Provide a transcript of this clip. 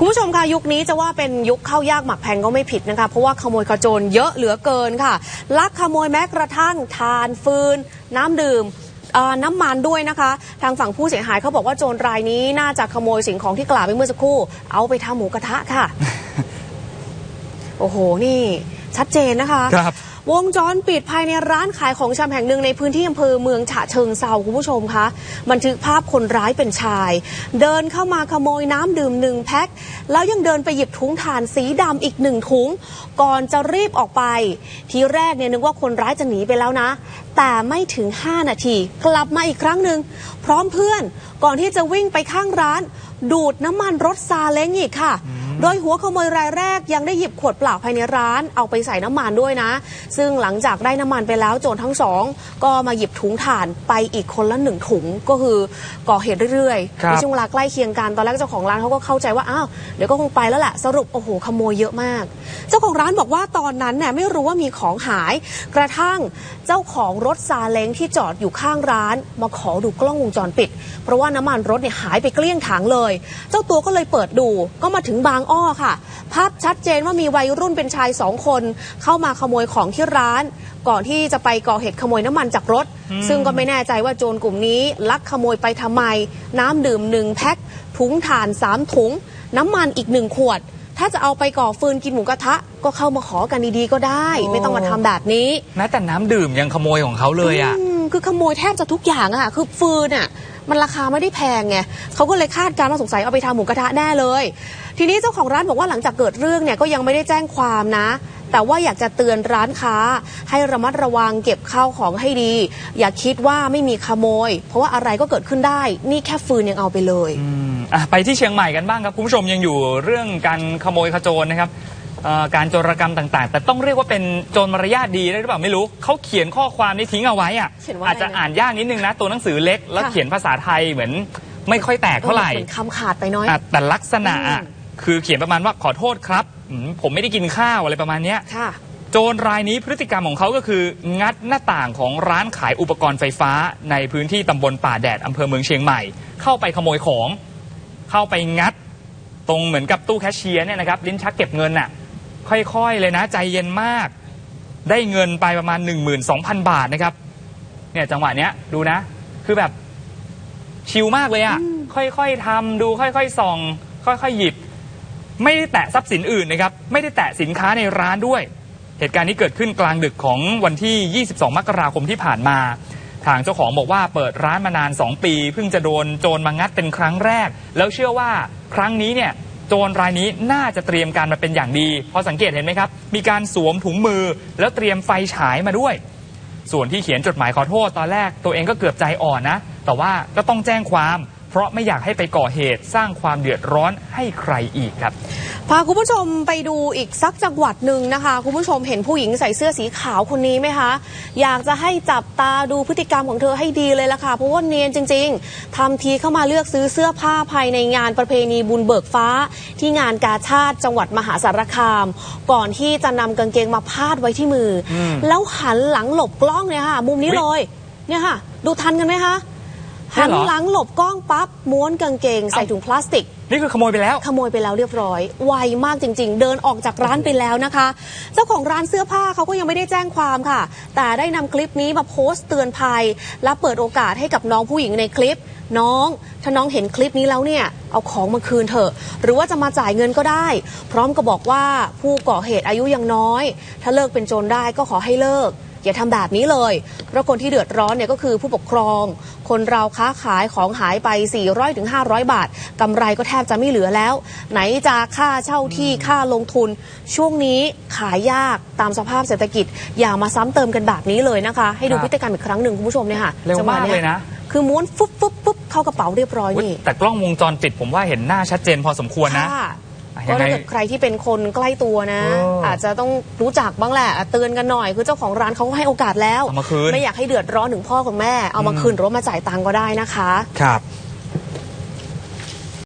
คุณผู้ชมคะยุคนี้จะว่าเป็นยุคเข้ายากหมักแพงก็ไม่ผิดนะคะ เพราะว่าขโมยขโจรเยอะเหลือเกินค่ะ ลักขโมยแม้กระทั่งทานฟืน น้ำดื่มเอ่อน้ำมันด้วยนะคะ ทางฝั่งผู้เสียหายเขาบอกว่าโจรรายนี้น่าจะขโมยสิ่งของที่กล่าวไปเมื่อสักครู่ เอาไปทำหมูกระทะค่ะ โอ้โหนี่ ชัดเจนนะคะครับ วงจรปิดภายในร้านขายของชำแห่งหนึ่งในพื้นที่อำเภอเมืองฉะเชิงเซาคุณผู้ชมคะ บันทึกภาพคนร้ายเป็นชาย เดินเข้ามาขโมยน้ำดื่มหนึ่งแพ็ค แล้วยังเดินไปหยิบถุงถ่านสีดำอีกหนึ่งถุง ก่อนจะรีบออกไป ทีแรกเนี่ยนึกว่าคนร้ายจะหนีไปแล้วนะ แต่ไม่ถึง 5 นาที กลับมาอีกครั้งหนึ่งพร้อมเพื่อนก่อนที่จะวิ่งไปข้างร้าน ดูดน้ำมันรถซาเล้งอีกค่ะ โดยหัวขโมยรายแรกยังได้หยิบขวดเปล่าภายในร้าน เอาไปใส่น้ำมันด้วยนะ ซึ่งหลังจากได้น้ำมันไปแล้วโจรทั้งสอง ก็มาหยิบถุงถ่านไปอีกคนละหนึ่งถุงก็คือก่อเหตุเรื่อยครับในช่วงเวลาใกล้เคียงกันตอนแรกเจ้าของร้านเขาก็เข้าใจว่าอ้าวเดี๋ยวก็คงไปแล้วแหละสรุปโอ้โหขโมยเยอะมาก เจ้าของร้านบอกว่าตอนนั้นเนี่ยไม่รู้ว่ามีของหาย กระทั่งเจ้าของรถซาเล้งที่จอดอยู่ข้างร้าน มาขอดูกล้องวงจรปิด เพราะว่าน้ำมันรถเนี่ยหายไปเกลี้ยงถังเลย เจ้าตัวก็เลยเปิดดูก็มาถึงบางอ้อค่ะ ภาพชัดเจนว่ามีวัยรุ่นเป็นชายสองคน เข้ามาขโมยของที่ร้าน ก่อนที่จะไปก่อเหตุขโมยน้ำมันจากรถ ซึ่งก็ไม่แน่ใจว่าโจรกลุ่มนี้ลักขโมยไปทำไม น้ำดื่มหนึ่งแพ็คถุงถ่านสามถุง น้ำมันอีกหนึ่งขวด ถ้าจะเอาไปก่อฟืนกินหมูกระทะ ก็เข้ามาขอกันดีๆก็ได้โอ้ไม่ต้องมาทำแบบนี้แม้แต่น้ำดื่มยังขโมยของเขาเลยอะ อืมคือขโมยแทบจะทุกอย่างอะค่ะคือฟืนอะมันราคาไม่ได้แพงไงเขาก็เลยคาดการณ์ว่าสงสัยเอาไปทำหมูกระทะแน่เลย ทีนี้เจ้าของร้านบอกว่าหลังจากเกิดเรื่องเนี่ยก็ยังไม่ได้แจ้งความนะ แต่ว่าอยากจะเตือนร้านค้า ให้ระมัดระวังเก็บข้าวของให้ดี อย่าคิดว่าไม่มีขโมย เพราะว่าอะไรก็เกิดขึ้นได้ นี่แค่ฟืนยังเอาไปเลยอืมอะไปที่เชียงใหม่กันบ้างครับคุณผู้ชมยังอยู่เรื่องการขโมยขโจรนะครับเอ่อการโจรกรรมต่างๆ แต่ต้องเรียกว่าเป็นโจรมารยาทดีได้หรือเปล่าไม่รู้เขาเขียนข้อความนี้ทิ้งเอาไว้อะเขียนว่าอาจจะอะไรนะอ่านยากนิดนึงนะ ตัวหนังสือเล็ก แล้วค่ะเขียนภาษาไทยเหมือนไม่ค่อยแตกเท่าไหร่ออเป็นคำขาดไปน้อยอะแต่ลักษณะอะอืมคือเขียนประมาณว่าขอโทษครับ อืมผมไม่ได้กินข้าวอะไรประมาณเนี้ย ค่ะ โจรรายนี้พฤติกรรมของเขาก็คืองัดหน้าต่างของร้านขายอุปกรณ์ไฟฟ้า ในพื้นที่ตำบลป่าแดดอำเภอเมืองเชียงใหม่ เข้าไปขโมยของ เข้าไปงัด ตรงเหมือนกับตู้แคชเชียร์เนี่ยนะครับลิ้นชักเก็บเงินน่ะ ค่อยๆเลยนะใจเย็นมาก ได้เงินไปประมาณ 12,000 บาทนะครับ เนี่ยจังหวะเนี้ยดูนะ คือแบบชิลมากเลยอะ่ะ ค่อยๆทำดูค่อยๆส่อง ค่อยๆหยิบ ไม่ได้แตะทรัพย์สินอื่นนะครับไม่ได้แตะสินค้าในร้านด้วย เหตุการณ์นี้เกิดขึ้นกลางดึกของวันที่ 22 มกราคมที่ผ่านมา ทางเจ้าของบอกว่าเปิดร้านมานาน 2 ปี เพิ่งจะโดนโจรมางัดเป็นครั้งแรก แล้วเชื่อว่าครั้งนี้เนี่ยโจรรายนี้น่าจะเตรียมการมาเป็นอย่างดีพอสังเกตเห็นไหมครับ มีการสวมถุงมือ แล้วเตรียมไฟฉายมาด้วย ส่วนที่เขียนจดหมายขอโทษตอนแรกตัวเองก็เกือบใจอ่อนนะ แต่ว่าก็ต้องแจ้งความ ราะไม่อยากให้ไปก่อเหตุสร้างความเดือดร้อนให้ใครอีกครับ พาคุณผู้ชมไปดูอีกสักจังหวัดหนึ่งนะคะ คุณผู้ชมเห็นผู้หญิงใส่เสื้อสีขาวคนนี้ไหมคะ อยากจะให้จับตาดูพฤติกรรมของเธอให้ดีเลยล่ะค่ะ เพราะว่าเนียนจริง ๆทำทีเข้ามาเลือกซื้อเสื้อผ้าภายในงานประเพณีบุญเบิกฟ้า ที่งานกาชาติจังหวัดมหาสารคาม ก่อนที่จะนำกางเกงมาพาดไว้ที่มืออมแล้วหันหลังหลบกล้องเนี่ยค่ะ มุมนี้อุ๊ยเลย เนี่ยค่ะ ดูทันกันไหมคะใช่ หันเหรอหลังหลบกล้องปั๊บม้วนกางเกงใส่เอ้าถุงพลาสติก นี่คือขโมยไปแล้ว ขโมยไปแล้วเรียบร้อย ไวมากจริง ๆ เดินออกจากร้านไปแล้วนะคะ เจ้าของร้านเสื้อผ้าเขาก็ยังไม่ได้แจ้งความค่ะ แต่ได้นำคลิปนี้มาโพสต์เตือนภัย และเปิดโอกาสให้กับน้องผู้หญิงในคลิป น้อง ถ้าน้องเห็นคลิปนี้แล้วเนี่ย เอาของมาคืนเถอะ หรือว่าจะมาจ่ายเงินก็ได้ พร้อมกับบอกว่าผู้ก่อเหตุอายุยังน้อย ถ้าเลิกเป็นโจรได้ก็ขอให้เลิก อย่าทำแบบนี้เลย เพราะคนที่เดือดร้อนเนี่ยก็คือผู้ปกครอง คนเราค้าขายของหายไป 400-500ถึง500 บาทกำไรก็แทบจะไม่เหลือแล้ว ไหนจะค่าเช่าที่ค่าลงทุน ช่วงนี้ขายยากตามสภาพเศรษฐกิจ อย่ามาซ้ำเติมกันแบบนี้เลยนะคะ ให้ดูครับพฤติกรรมอีกครั้งหนึ่งคุณผู้ชมเนี่ยค่ะเร็วจังหะมากเลยนะคือม้วนฟุบฟุบฟุบเข้ากระเป๋าเรียบร้อยอุ๊ยนี่แต่กล้องวงจรปิดผมว่าเห็นหน้าชัดเจนพอสมควรนะค่ะอะ ก็ยังไงถ้าเกิดใครที่เป็นคนใกล้ตัวนะเออออาจจะต้องรู้จักบ้างแหละอะเตือนกันหน่อย คือเจ้าของร้านเขาก็ให้โอกาสแล้วเอามาคืนไม่อยากให้เดือดร้อนถึงพ่อกับแม่ เอามาอืมคืนหรือว่ามาจ่ายตังค์ก็ได้นะคะ ครับ